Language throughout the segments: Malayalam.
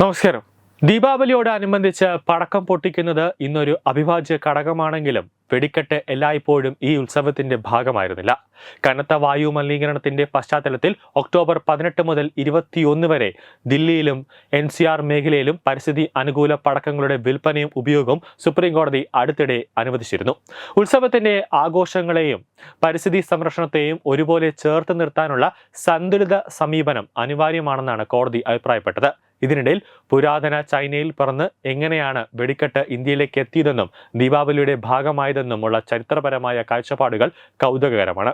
നമസ്കാരം. ദീപാവലിയോടനുബന്ധിച്ച് പടക്കം പൊട്ടിക്കുന്നത് ഇന്നൊരു അവിഭാജ്യ ഘടകമാണെങ്കിലും വെടിക്കെട്ട് എല്ലായ്പ്പോഴും ഈ ഉത്സവത്തിന്റെ ഭാഗമായിരുന്നില്ല. കനത്ത വായു മലിനീകരണത്തിന്റെ പശ്ചാത്തലത്തിൽ ഒക്ടോബർ പതിനെട്ട് മുതൽ ഇരുപത്തിയൊന്ന് വരെ ദില്ലിയിലും എൻ സി ആർ മേഖലയിലും പരിസ്ഥിതി അനുകൂല പടക്കങ്ങളുടെ വിൽപ്പനയും ഉപയോഗവും സുപ്രീം കോടതി അടുത്തിടെ അനുവദിച്ചിരുന്നു. ഉത്സവത്തിന്റെ ആഘോഷങ്ങളെയും പരിസ്ഥിതി സംരക്ഷണത്തെയും ഒരുപോലെ ചേർത്ത് നിർത്താനുള്ള സന്തുലിത സമീപനം അനിവാര്യമാണെന്നാണ് കോടതി അഭിപ്രായപ്പെട്ടത്. ഇതിനിടയിൽ പുരാതന ചൈനയിൽ പറന്ന് എങ്ങനെയാണ് വെടിക്കെട്ട് ഇന്ത്യയിലേക്ക് എത്തിയതെന്നും ദീപാവലിയുടെ ഭാഗമായതെന്നുമുള്ള ചരിത്രപരമായ കാഴ്ചപ്പാടുകൾ കൗതുകകരമാണ്.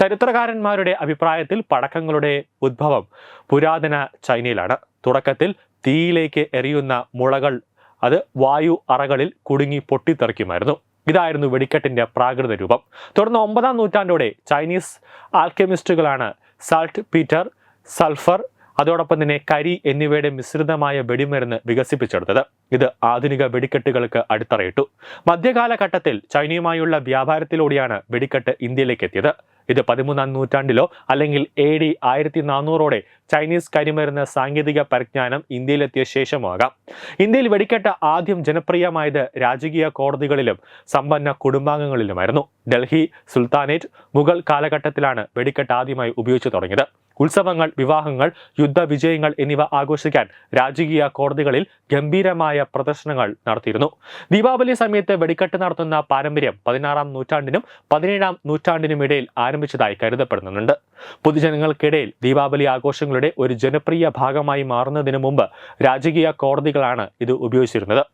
ചരിത്രകാരന്മാരുടെ അഭിപ്രായത്തിൽ പടക്കങ്ങളുടെ ഉദ്ഭവം പുരാതന ചൈനയിലാണ്. തുടക്കത്തിൽ തീയിലേക്ക് എറിയുന്ന മുളകൾ അത് വായു അറകളിൽ കുടുങ്ങി പൊട്ടിത്തെറിക്കുമായിരുന്നു. ഇതായിരുന്നു വെടിക്കെട്ടിന്റെ പ്രാകൃത രൂപം. തുടർന്ന് ഒമ്പതാം നൂറ്റാണ്ടോടെ ചൈനീസ് ആൽക്കെമിസ്റ്റുകളാണ് സാൾട്ട് പീറ്റർ സൾഫർ അതോടൊപ്പം തന്നെ കരി എന്നിവയുടെ മിശ്രിതമായ വെടിമരുന്ന് വികസിപ്പിച്ചെടുത്തത്. ഇത് ആധുനിക വെടിക്കെട്ടുകൾക്ക് അടിത്തറയിട്ടു. മധ്യകാലഘട്ടത്തിൽ ചൈനയുമായുള്ള വ്യാപാരത്തിലൂടെയാണ് വെടിക്കെട്ട് ഇന്ത്യയിലേക്ക് എത്തിയത്. ഇത് പതിമൂന്നാം നൂറ്റാണ്ടിലോ അല്ലെങ്കിൽ എ ഡി ആയിരത്തി നാനൂറോടെ ചൈനീസ് കരിമരുന്ന് സാങ്കേതിക പരിജ്ഞാനം ഇന്ത്യയിലെത്തിയ ശേഷമാകാം. ഇന്ത്യയിൽ വെടിക്കെട്ട് ആദ്യം ജനപ്രിയമായത് രാജകീയ കോടതികളിലും സമ്പന്ന കുടുംബാംഗങ്ങളിലുമായിരുന്നു. ഡൽഹി സുൽത്താനേറ്റ് മുഗൾ കാലഘട്ടത്തിലാണ് വെടിക്കെട്ട് ആദ്യമായി ഉപയോഗിച്ചു തുടങ്ങിയത്. ഉത്സവങ്ങൾ വിവാഹങ്ങൾ യുദ്ധവിജയങ്ങൾ എന്നിവ ആഘോഷിക്കാൻ രാജകീയ കോടതികളിൽ ഗംഭീരമായ പ്രദർശനങ്ങൾ നടത്തിയിരുന്നു. ദീപാവലി സമയത്ത് വെടിക്കെട്ട് നടത്തുന്ന പാരമ്പര്യം പതിനാറാം നൂറ്റാണ്ടിനും പതിനേഴാം നൂറ്റാണ്ടിനും ഇടയിൽ ആരംഭിച്ചതായി കരുതപ്പെടുന്നുണ്ട്. പൊതുജനങ്ങൾക്കിടയിൽ ദീപാവലി ആഘോഷങ്ങളുടെ ഒരു ജനപ്രിയ ഭാഗമായി മാറുന്നതിന് മുമ്പ് രാജകീയ കോടതികളാണ് ഇത് ഉപയോഗിച്ചിരുന്നത്.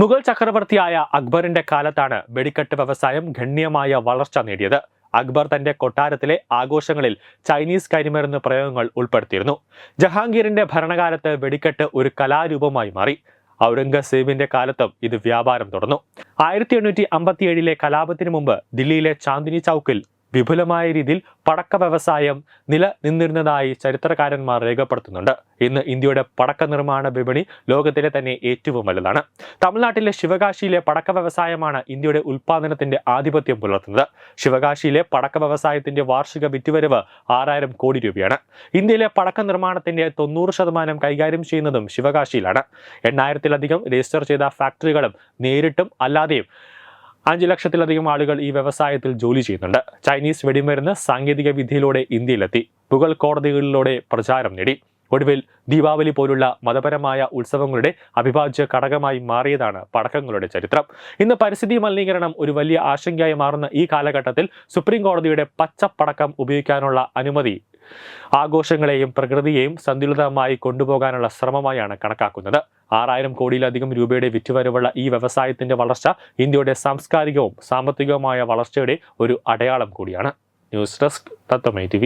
മുഗൾ ചക്രവർത്തിയായ അക്ബറിന്റെ കാലത്താണ് വെടിക്കെട്ട് വ്യവസായം ഗണ്യമായ വളർച്ച നേടിയത്. അക്ബർ തന്റെ കൊട്ടാരത്തിലെ ആഘോഷങ്ങളിൽ ചൈനീസ് കരിമരുന്ന് പ്രയോഗങ്ങൾ ഉൾപ്പെടുത്തിയിരുന്നു. ജഹാംഗീറിന്റെ ഭരണകാലത്ത് വെടിക്കെട്ട് ഒരു കലാരൂപമായി മാറി. ഔറംഗസേബിന്റെ കാലത്തും ഇത് വ്യാപാരം തുടർന്നു. ആയിരത്തി എണ്ണൂറ്റി അമ്പത്തിയേഴിലെ കലാപത്തിന് മുമ്പ് ദില്ലിയിലെ ചാന്ദിനി ചൗക്കിൽ വിപുലമായ രീതിയിൽ പടക്ക വ്യവസായം നിലനിന്നിരുന്നതായി ചരിത്രകാരന്മാർ രേഖപ്പെടുത്തുന്നുണ്ട്. ഇന്ന് ഇന്ത്യയുടെ പടക്ക നിർമ്മാണ വിപണി ലോകത്തിലെ തന്നെ ഏറ്റവും വലുതാണ്. തമിഴ്നാട്ടിലെ ശിവകാശിയിലെ പടക്ക വ്യവസായമാണ് ഇന്ത്യയുടെ ഉൽപാദനത്തിന്റെ ആധിപത്യം പുലർത്തുന്നത്. ശിവകാശിയിലെ പടക്ക വ്യവസായത്തിന്റെ വാർഷിക വിറ്റുവരവ് ആറായിരം കോടി രൂപയാണ്. ഇന്ത്യയിലെ പടക്ക നിർമ്മാണത്തിന്റെ തൊണ്ണൂറ് ശതമാനം കൈകാര്യം ചെയ്യുന്നതും ശിവകാശിയിലാണ്. എണ്ണായിരത്തിലധികം രജിസ്റ്റർ ചെയ്ത ഫാക്ടറികളും നേരിട്ടും അല്ലാതെയും അഞ്ച് ലക്ഷത്തിലധികം ആളുകൾ ഈ വ്യവസായത്തിൽ ജോലി ചെയ്യുന്നുണ്ട്. ചൈനീസ് വെടിമരുന്ന് സാങ്കേതിക വിദ്യയിലൂടെ ഇന്ത്യയിലെത്തി. മുഗൾ കോടതികളിലൂടെ പ്രചാരം നേടി. ഒടുവിൽ ദീപാവലി പോലുള്ള മതപരമായ ഉത്സവങ്ങളുടെ അവിഭാജ്യ ഘടകമായി മാറിയതാണ് പടക്കങ്ങളുടെ ചരിത്രം. ഇന്ന് പരിസ്ഥിതി മലിനീകരണം ഒരു വലിയ ആശങ്കയായി മാറുന്ന ഈ കാലഘട്ടത്തിൽ സുപ്രീം കോടതിയുടെ പച്ചപ്പടക്കം ഉപയോഗിക്കാനുള്ള അനുമതി ആഘോഷങ്ങളെയും പ്രകൃതിയെയും സന്തുലിതമായി കൊണ്ടുപോകാനുള്ള ശ്രമമായാണ് കണക്കാക്കുന്നത്. ആറായിരം കോടിയിലധികം രൂപയുടെ വിറ്റുവരവുള്ള ഈ വ്യവസായത്തിന്റെ വളർച്ച ഇന്ത്യയുടെ സാംസ്കാരികവും സാമ്പത്തികവുമായ വളർച്ചയുടെ ഒരു അടയാളം കൂടിയാണ്. ന്യൂസ് ഡെസ്ക് തത്വമൈ ടി